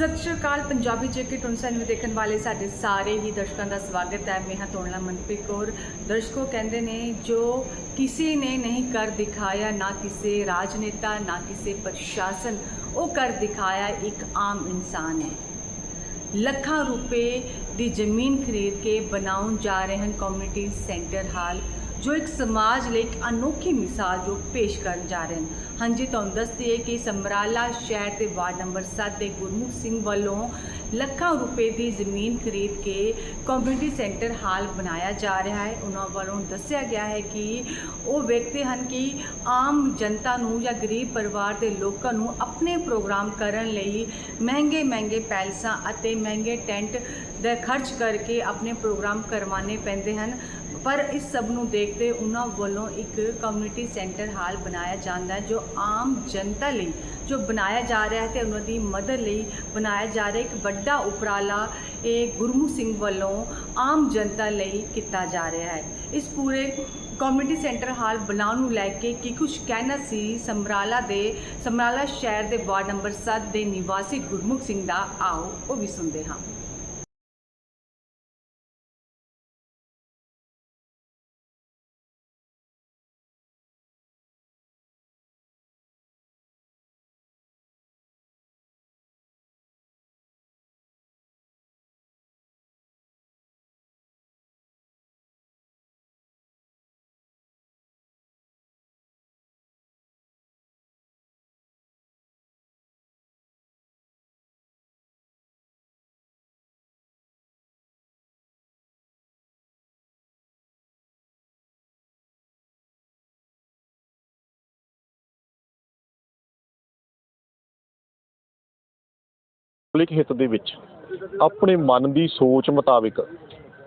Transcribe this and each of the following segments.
ਸਤਿ ਸ਼੍ਰੀ ਅਕਾਲ, ਪੰਜਾਬੀ ਜੇਕੇ ਟੁਨਸਨ ਨੂੰ ਦੇਖਣ ਵਾਲੇ ਸਾਡੇ ਸਾਰੇ ਹੀ ਦਰਸ਼ਕਾਂ ਦਾ ਸਵਾਗਤ ਹੈ। ਮੈਂ ਹਾਂ ਤੋੜਲਾ ਮਨਪ੍ਰੀਤ ਕੌਰ। ਦਰਸ਼ਕੋ ਕਹਿੰਦੇ ਨੇ, ਜੋ ਕਿਸੇ ਨੇ ਨਹੀਂ ਕਰ ਦਿਖਾਇਆ, ਨਾ ਕਿਸੇ ਰਾਜਨੇਤਾ, ਨਾ ਕਿਸੇ ਪ੍ਰਸ਼ਾਸਨ, ਉਹ ਕਰ ਦਿਖਾਇਆ ਇੱਕ ਆਮ ਇਨਸਾਨ ਹੈ। ਲੱਖਾਂ ਰੁਪਏ ਦੀ ਜ਼ਮੀਨ ਖਰੀਦ ਕੇ ਬਣਾਉਣ ਜਾ ਰਹੇ ਹਨ ਕਮਿਊਨਿਟੀ ਸੈਂਟਰ ਹਾਲ। ਜੋ ਇੱਕ ਸਮਾਜ ਲਈ ਇੱਕ ਅਨੋਖੀ ਮਿਸਾਲ ਜੋ ਪੇਸ਼ ਕਰਨ ਜਾ ਰਹੇ ਹਨ। ਹਾਂਜੀ, ਤੁਹਾਨੂੰ ਦੱਸਦੀ ਹੈ ਕਿ ਸਮਰਾਲਾ ਸ਼ਹਿਰ ਦੇ ਵਾਰਡ ਨੰਬਰ 7 ਦੇ ਗੁਰਮੁਖ ਸਿੰਘ ਵੱਲੋਂ ਲੱਖਾਂ ਰੁਪਏ ਦੀ ਜ਼ਮੀਨ ਖਰੀਦ ਕੇ ਕਮਿਊਨਿਟੀ ਸੈਂਟਰ ਹਾਲ ਬਣਾਇਆ ਜਾ ਰਿਹਾ ਹੈ। ਉਹਨਾਂ ਵੱਲੋਂ ਦੱਸਿਆ ਗਿਆ ਹੈ ਕਿ ਉਹ ਵੇਖਦੇ ਹਨ ਕਿ ਆਮ ਜਨਤਾ ਨੂੰ ਜਾਂ ਗਰੀਬ ਪਰਿਵਾਰ ਦੇ ਲੋਕਾਂ ਨੂੰ ਆਪਣੇ ਪ੍ਰੋਗਰਾਮ ਕਰਨ ਲਈ ਮਹਿੰਗੇ ਮਹਿੰਗੇ ਪੈਲਸਾਂ ਅਤੇ ਮਹਿੰਗੇ ਟੈਂਟ ਦਾ ਖਰਚ ਕਰਕੇ ਆਪਣੇ ਪ੍ਰੋਗਰਾਮ ਕਰਵਾਉਣੇ ਪੈਂਦੇ ਹਨ। ਪਰ ਇਸ ਸਭ ਨੂੰ ਦੇਖਦੇ ਉਹਨਾਂ ਵੱਲੋਂ ਇੱਕ ਕਮਿਊਨਿਟੀ ਸੈਂਟਰ ਹਾਲ ਬਣਾਇਆ ਜਾਂਦਾ ਹੈ, ਜੋ ਆਮ ਜਨਤਾ ਲਈ, ਜੋ ਬਣਾਇਆ ਜਾ ਰਿਹਾ ਹੈ ਤੇ ਉਹਨਾਂ ਦੀ ਮਦਦ ਲਈ ਬਣਾਇਆ ਜਾ ਰਿਹਾ ਇੱਕ ਵੱਡਾ ਉਪਰਾਲਾ ਇਹ ਗੁਰਮੁਖ ਸਿੰਘ ਵੱਲੋਂ ਆਮ ਜਨਤਾ ਲਈ ਕੀਤਾ ਜਾ ਰਿਹਾ ਹੈ। ਇਸ ਪੂਰੇ ਕਮਿਊਨਿਟੀ ਸੈਂਟਰ ਹਾਲ ਬਣਾਉਣ ਨੂੰ ਲੈ ਕੇ ਕੀ ਕੁਝ ਕਹਿਣਾ ਸੀ ਸਮਰਾਲਾ ਦੇ, ਸਮਰਾਲਾ ਸ਼ਹਿਰ ਦੇ ਵਾਰਡ ਨੰਬਰ 7 ਦੇ ਨਿਵਾਸੀ ਗੁਰਮੁਖ ਸਿੰਘ ਦਾ, ਆਓ ਉਹ ਵੀ ਸੁਣਦੇ ਹਾਂ। ਪਬਲਿਕ ਹਿੱਤ ਦੇ ਵਿੱਚ ਆਪਣੇ ਮਨ ਦੀ ਸੋਚ ਮੁਤਾਬਿਕ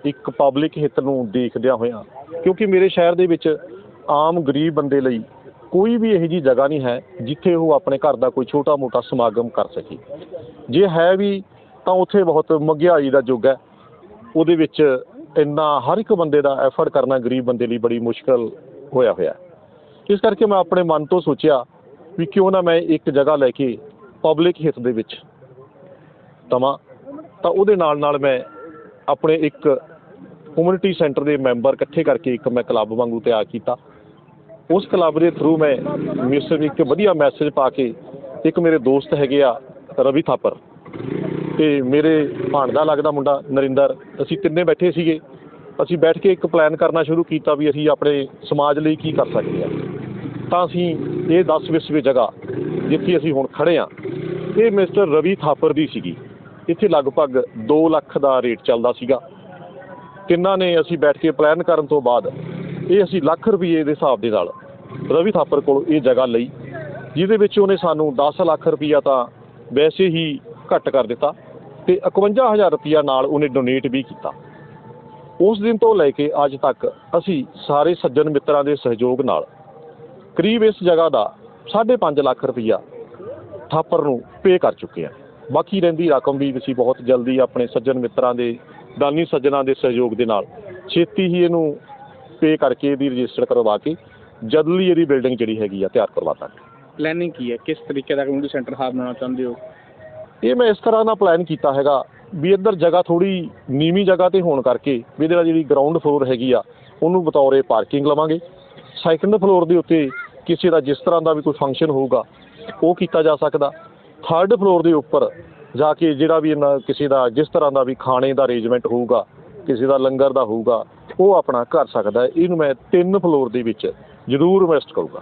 ਇੱਕ ਪਬਲਿਕ ਹਿੱਤ ਨੂੰ ਦੇਖਦਿਆਂ ਹੋਇਆਂ, ਕਿਉਂਕਿ ਮੇਰੇ ਸ਼ਹਿਰ ਦੇ ਵਿੱਚ ਆਮ ਗਰੀਬ ਬੰਦੇ ਲਈ ਕੋਈ ਵੀ ਇਹੋ ਜਿਹੀ ਜਗ੍ਹਾ ਨਹੀਂ ਹੈ ਜਿੱਥੇ ਉਹ ਆਪਣੇ ਘਰ ਦਾ ਕੋਈ ਛੋਟਾ-ਮੋਟਾ ਸਮਾਗਮ ਕਰ ਸਕੇ। ਜੇ ਹੈ ਵੀ ਤਾਂ ਉੱਥੇ ਬਹੁਤ ਮਹਿੰਗਾਈ ਦਾ ਯੁੱਗ ਹੈ। ਉਹਦੇ ਵਿੱਚ ਇੰਨਾ ਹਰ ਇੱਕ ਬੰਦੇ ਦਾ ਐਫਰਟ ਕਰਨਾ ਗਰੀਬ ਬੰਦੇ ਲਈ ਬੜੀ ਮੁਸ਼ਕਲ ਹੋਇਆ ਹੋਇਆ ਇਸ ਕਰਕੇ ਮੈਂ ਆਪਣੇ ਮਨ ਤੋਂ ਸੋਚਿਆ ਵੀ ਕਿਉਂ ਨਾ ਮੈਂ ਇੱਕ ਜਗ੍ਹਾ ਲੈ ਕੇ ਪਬਲਿਕ ਹਿੱਤ ਦੇ ਵਿੱਚ ਦਵਾਂ ਤਾਂ ਉਹਦੇ ਨਾਲ ਨਾਲ ਮੈਂ ਆਪਣੇ ਇੱਕ ਕਮਿਊਨਿਟੀ ਸੈਂਟਰ ਦੇ ਮੈਂਬਰ ਇਕੱਠੇ ਕਰਕੇ ਇੱਕ ਮੈਂ ਕਲੱਬ ਵਾਂਗੂ ਤਿਆਰ ਕੀਤਾ। ਉਸ ਕਲੱਬ ਦੇ ਥਰੂ ਮੈਂ ਮਿਸਰ ਇੱਕ ਵਧੀਆ ਮੈਸੇਜ ਪਾ ਕੇ ਇੱਕ ਮੇਰੇ ਦੋਸਤ ਹੈਗੇ ਆ, ਰਵੀ ਥਾਪਰ। ਤੇ ਮੇਰੇ ਭਾਣਦਾ ਲੱਗਦਾ ਮੁੰਡਾ ਨਰਿੰਦਰ, ਅਸੀਂ ਤਿੰਨੇ ਬੈਠੇ ਸੀਗੇ। ਅਸੀਂ ਬੈਠ ਕੇ ਇੱਕ ਪਲਾਨ ਕਰਨਾ ਸ਼ੁਰੂ ਕੀਤਾ ਵੀ ਅਸੀਂ ਆਪਣੇ ਸਮਾਜ ਲਈ ਕੀ ਕਰ ਸਕਦੇ ਆ। ਤਾਂ ਅਸੀਂ ਇਹ 10 ਵਿਸਵੇ ਜਗ੍ਹਾ ਜਿੱਥੇ ਅਸੀਂ ਹੁਣ ਖੜੇ ਆ, ਇਹ ਮਿਸਟਰ ਰਵੀ ਥਾਪਰ ਦੀ ਸੀਗੀ। ਇੱਥੇ ਲਗਭਗ 2 ਲੱਖ ਦਾ ਰੇਟ ਚੱਲਦਾ ਸੀਗਾ। ਤਿੰਨਾਂ ਨੇ ਅਸੀਂ ਬੈਠ ਕੇ ਪਲਾਨ ਕਰਨ ਤੋਂ ਬਾਅਦ ਇਹ ਅਸੀਂ ਲੱਖ ਰੁਪਏ ਦੇ ਹਿਸਾਬ ਦੇ ਨਾਲ ਰਵੀ ਥਾਪਰ ਕੋਲ ਇਹ ਜਗ੍ਹਾ ਲਈ, ਜਿਹਦੇ ਵਿੱਚ ਉਹਨੇ ਸਾਨੂੰ 10 ਲੱਖ ਰੁਪਈਆ ਤਾਂ ਵੈਸੇ ਹੀ ਘੱਟ ਕਰ ਦਿੱਤਾ ਤੇ 51000 ਰੁਪਈਆ ਨਾਲ ਉਹਨੇ ਡੋਨੇਟ ਵੀ ਕੀਤਾ। ਉਸ ਦਿਨ ਤੋਂ ਲੈ ਕੇ ਅੱਜ ਤੱਕ ਅਸੀਂ ਸਾਰੇ ਸੱਜਣ ਮਿੱਤਰਾਂ ਦੇ ਸਹਿਯੋਗ ਨਾਲ ਕਰੀਬ ਇਸ ਜਗ੍ਹਾ ਦਾ 5.5 ਲੱਖ ਰੁਪਈਆ ਥਾਪਰ ਨੂੰ ਪੇ ਕਰ ਚੁੱਕੇ ਹਾਂ। ਬਾਕੀ ਰਹਿੰਦੀ ਰਕਮ ਵੀ ਅਸੀਂ ਬਹੁਤ ਜਲਦੀ ਆਪਣੇ ਸੱਜਣ ਮਿੱਤਰਾਂ ਦੇ ਦਾਨੀ ਸੱਜਣਾ ਦੇ ਸਹਿਯੋਗ ਦੇ ਨਾਲ ਛੇਤੀ ਹੀ ਇਹਨੂੰ ਪੇ ਕਰਕੇ ਇਹਦੀ ਰਜਿਸਟਰ ਕਰਵਾ ਕੇ ਜਲਦੀ ਇਹਦੀ ਬਿਲਡਿੰਗ ਜਿਹੜੀ ਹੈਗੀ ਆ ਤਿਆਰ ਕਰਵਾ ਦਾਂਗੇ। ਪਲੈਨਿੰਗ ਕੀ ਹੈ? ਕਿਸ ਤਰੀਕੇ ਦਾ ਕਮਿਊਨਿਟੀ ਸੈਂਟਰ ਹਾਲ ਬਣਾਉਣਾ ਚਾਹੁੰਦੇ ਹੋ? ਇਹ ਮੈਂ ਇਸ ਤਰ੍ਹਾਂ ਦਾ ਪਲਾਨ ਕੀਤਾ ਹੈਗਾ ਵੀ ਇੱਧਰ ਜਗ੍ਹਾ ਥੋੜੀ ਨੀਵੀਂ ਜਗ੍ਹਾ ਤੇ ਹੋਣ ਕਰਕੇ ਵੀ ਇਹਦੇ ਨਾਲ ਜਿਹੜੀ ਗਰਾਊਂਡ ਫਲੋਰ ਹੈਗੀ ਆ ਉਹਨੂੰ ਬਤੌਰੇ ਪਾਰਕਿੰਗ ਲਵਾਂਗੇ। ਸੈਕੰਡ ਫਲੋਰ ਦੇ ਉੱਤੇ ਕਿਸੇ ਦਾ ਜਿਸ ਤਰ੍ਹਾਂ ਦਾ ਵੀ ਕੋਈ ਫੰਕਸ਼ਨ ਹੋਊਗਾ ਉਹ ਕੀਤਾ ਜਾ ਸਕਦਾ। ਥਰਡ ਫਲੋਰ ਦੇ ਉੱਪਰ ਜਾ ਕੇ ਜਿਹੜਾ ਵੀ ਇਹਨਾਂ ਕਿਸੇ ਦਾ ਜਿਸ ਤਰ੍ਹਾਂ ਦਾ ਵੀ ਖਾਣੇ ਦਾ ਅਰੇਂਜਮੈਂਟ ਹੋਊਗਾ ਕਿਸੇ ਦਾ ਲੰਗਰ ਦਾ ਹੋਊਗਾ ਉਹ ਆਪਣਾ ਕਰ ਸਕਦਾ। ਇਹਨੂੰ ਮੈਂ ਤਿੰਨ ਫਲੋਰ ਦੇ ਵਿੱਚ ਜ਼ਰੂਰ ਇਨਵੈਸਟ ਕਰੂੰਗਾ।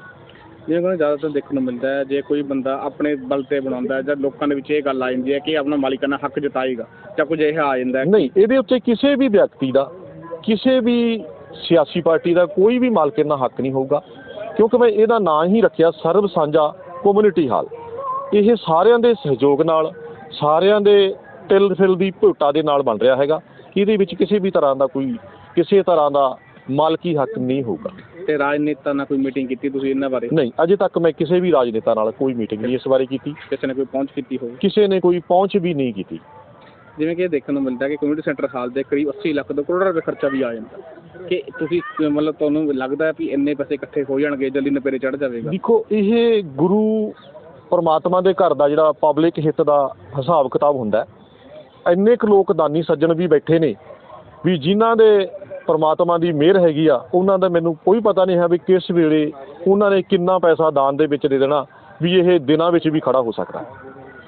ਜਿਵੇਂ ਕਿ ਜ਼ਿਆਦਾਤਰ ਦੇਖਣ ਨੂੰ ਮਿਲਦਾ ਹੈ ਜੇ ਕੋਈ ਬੰਦਾ ਆਪਣੇ ਬਲ ਤੇ ਬਣਾਉਂਦਾ ਹੈ ਜਾਂ ਲੋਕਾਂ ਦੇ ਵਿੱਚ ਇਹ ਗੱਲ ਆ ਜਾਂਦੀ ਹੈ ਕਿ ਆਪਣਾ ਮਾਲਿਕਾਨਾ ਹੱਕ ਜਤਾਏਗਾ ਜਾਂ ਕੁਝ ਇਹ ਆ ਜਾਂਦਾ ਹੈ। ਨਹੀਂ ਇਹਦੇ ਉੱਤੇ ਕਿਸੇ ਵੀ ਵਿਅਕਤੀ ਦਾ ਕਿਸੇ ਵੀ ਸਿਆਸੀ ਪਾਰਟੀ ਦਾ ਕੋਈ ਵੀ ਮਾਲਕਿਨ ਹੱਕ ਨਹੀਂ ਹੋਊਗਾ ਕਿਉਂਕਿ ਮੈਂ ਇਹਦਾ ਨਾਂ ਹੀ ਰੱਖਿਆ ਸਰਬ ਸਾਂਝਾ ਕਮਿਊਨਿਟੀ ਹਾਲ ਇਹ ਸਾਰਿਆਂ ਦੇ ਸਹਿਯੋਗ ਨਾਲ ਸਾਰਿਆਂ ਦੇ ਤਿਲ ਫਿਲ ਦੀ ਭੁੱਟਾ ਦੇ ਨਾਲ ਬਣ ਰਿਹਾ ਹੈਗਾ। ਇਹਦੇ ਵਿੱਚ ਕਿਸੇ ਵੀ ਤਰ੍ਹਾਂ ਦਾ ਕੋਈ ਕਿਸੇ ਤਰ੍ਹਾਂ ਦਾ ਮਾਲਕੀ ਹੱਕ ਨਹੀਂ ਹੋਊਗਾ। ਤੇ ਰਾਜਨੇਤਾ ਨਾਲ ਕੋਈ ਮੀਟਿੰਗ ਕੀਤੀ ਤੁਸੀਂ ਇਹਨਾਂ ਬਾਰੇ? ਨਹੀਂ ਅਜੇ ਤੱਕ ਮੈਂ ਕਿਸੇ ਵੀ ਰਾਜਨੇਤਾ ਨਾਲ ਕੋਈ ਮੀਟਿੰਗ ਨਹੀਂ ਇਸ ਬਾਰੇ ਕੀਤੀ। ਕਿਸੇ ਨੇ ਕੋਈ ਪਹੁੰਚ ਕੀਤੀ ਹੋਵੇ? ਕਿਸੇ ਨੇ ਕੋਈ ਪਹੁੰਚ ਵੀ ਨਹੀਂ ਕੀਤੀ। ਜਿਵੇਂ ਕਿ ਇਹ ਦੇਖਣ ਨੂੰ ਮਿਲਦਾ ਕਿ ਕਮਿਊਨਿਟੀ ਸੈਂਟਰ ਹਾਲ ਦੇ ਕਰੀਬ 80 ਲੱਖ ਤੋਂ ਕਰੋੜ ਰੁਪਏ ਖਰਚਾ ਵੀ ਆ ਜਾਂਦਾ। ਕਿ ਤੁਸੀਂ ਮਤਲਬ ਤੁਹਾਨੂੰ ਲੱਗਦਾ ਹੈ ਵੀ ਇੰਨੇ ਪੈਸੇ ਇਕੱਠੇ ਹੋ ਜਾਣਗੇ ਜਲਦੀ ਨਪੇਰੇ ਚੜ ਜਾਵੇਗਾ। ਦੇਖੋ ਇਹ ਗੁਰੂ ਪਰਮਾਤਮਾ ਦੇ ਘਰ ਦਾ ਜਿਹੜਾ ਪਬਲਿਕ ਹਿੱਤ ਦਾ ਹਿਸਾਬ ਕਿਤਾਬ ਹੁੰਦਾ। ਇੰਨੇ ਕੁ ਲੋਕ ਦਾਨੀ ਸੱਜਣ ਵੀ ਬੈਠੇ ਨੇ ਵੀ ਜਿਨ੍ਹਾਂ ਦੇ ਪਰਮਾਤਮਾ ਦੀ ਮਿਹਰ ਹੈਗੀ ਆ ਉਹਨਾਂ ਦਾ ਮੈਨੂੰ ਕੋਈ ਪਤਾ ਨਹੀਂ ਹੈ ਵੀ ਕਿਸ ਵੇਲੇ ਉਹਨਾਂ ਨੇ ਕਿੰਨਾ ਪੈਸਾ ਦਾਨ ਦੇ ਵਿੱਚ ਦੇ ਦੇਣਾ ਵੀ ਇਹ ਦਿਨਾਂ ਵਿੱਚ ਵੀ ਖੜਾ ਹੋ ਸਕਦਾ।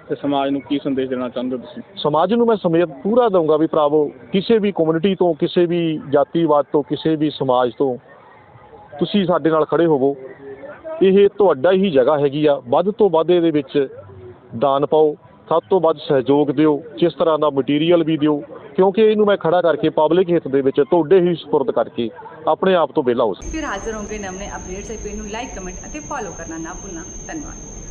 ਤੇ ਸਮਾਜ ਨੂੰ ਕੀ ਸੰਦੇਸ਼ ਦੇਣਾ ਚਾਹੁੰਦੇ ਹੋ ਤੁਸੀਂ ਸਮਾਜ ਨੂੰ ਮੈਂ ਸਮੇਤ ਪੂਰਾ ਦਊਂਗਾ ਵੀ ਭਰਾਵੋ ਕਿਸੇ ਵੀ ਕਮਿਊਨਿਟੀ ਤੋਂ ਕਿਸੇ ਵੀ ਜਾਤੀਵਾਦ ਤੋਂ ਕਿਸੇ ਵੀ ਸਮਾਜ ਤੋਂ ਤੁਸੀਂ ਸਾਡੇ ਨਾਲ ਖੜੇ ਹੋਵੋ ਇਹ ਤੁਹਾਡਾ ਹੀ ਜਗ੍ਹਾ ਹੈਗੀ ਆ। ਵੱਧ ਤੋਂ ਵੱਧ ਇਹਦੇ ਵਿੱਚ ਦਾਨ ਪਾਓ। ਸਭ ਤੋਂ ਵੱਧ ਸਹਿਯੋਗ ਦਿਓ। ਜਿਸ ਤਰ੍ਹਾਂ ਦਾ ਮਟੀਰੀਅਲ ਵੀ ਦਿਓ। ਕਿਉਂਕਿ ਇਹਨੂੰ ਮੈਂ ਖੜਾ ਕਰਕੇ ਪਬਲਿਕ ਹਿੱਤ ਦੇ ਵਿੱਚ ਤੁਹਾਡੇ ਹੀ ਸਪੁਰਦ ਕਰਕੇ ਆਪਣੇ ਆਪ ਤੋਂ ਵਿਹਲਾ ਹੋ ਸਕਾਂ ਫਿਰ ਹਾਜ਼ਰ ਹੋਵਾਂਗੇ ਨਵੇਂ ਅਪਡੇਟਸ ਐਪੀ ਨੂੰ ਲਾਈਕ ਕਮੈਂਟ ਅਤੇ ਫੋਲੋ ਕਰਨਾ ਨਾ ਭੁੱਲਣਾ। ਧੰਨਵਾਦ।